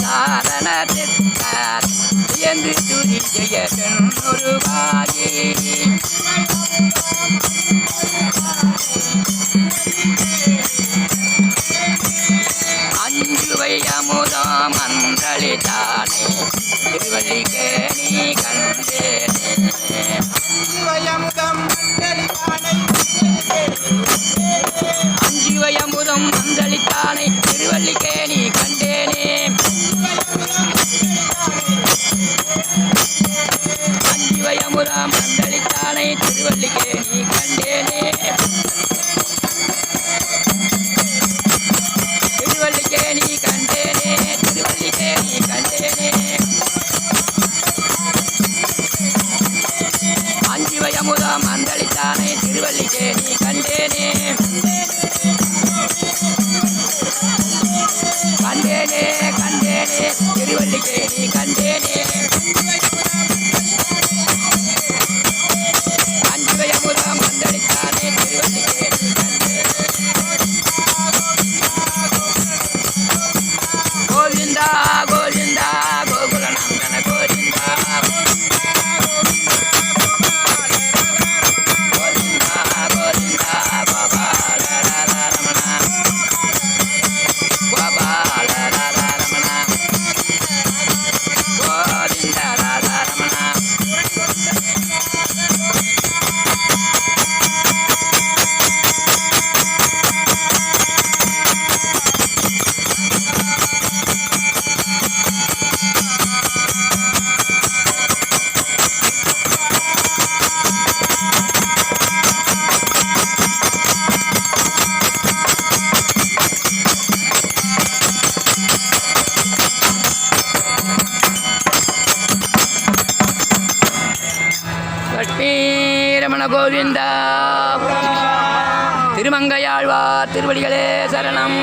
சாரணத்திற்கார் என்று துதி செய்ய ஒரு அஞ்சுவை அமுதாம் அன்றளித்தானே திருவள்ளிக்கேணி கண்டேனே சிவயமுதம் மண்டலிதானை அஞ்சுவை அமுதம் திருவள்ளிக்கேணி அஞ்சுவை அமுதம் அன்றளித்தானே திருவள்ளிக்கேணி கண்டேனே. திருவள்ளிக்கேணி கண்டேனே. திருவள்ளிக்கேணி கண்டேனே. அஞ்சுவை அமுதம் அந்தளித்தானே திருவள்ளிக்கேணி கண்டேனே. கண்டேனே கண்டேனே. லட்சுமீரமண கோவிந்தா. திருமங்கையாழ்வார் திருவடிகளே சரணம்.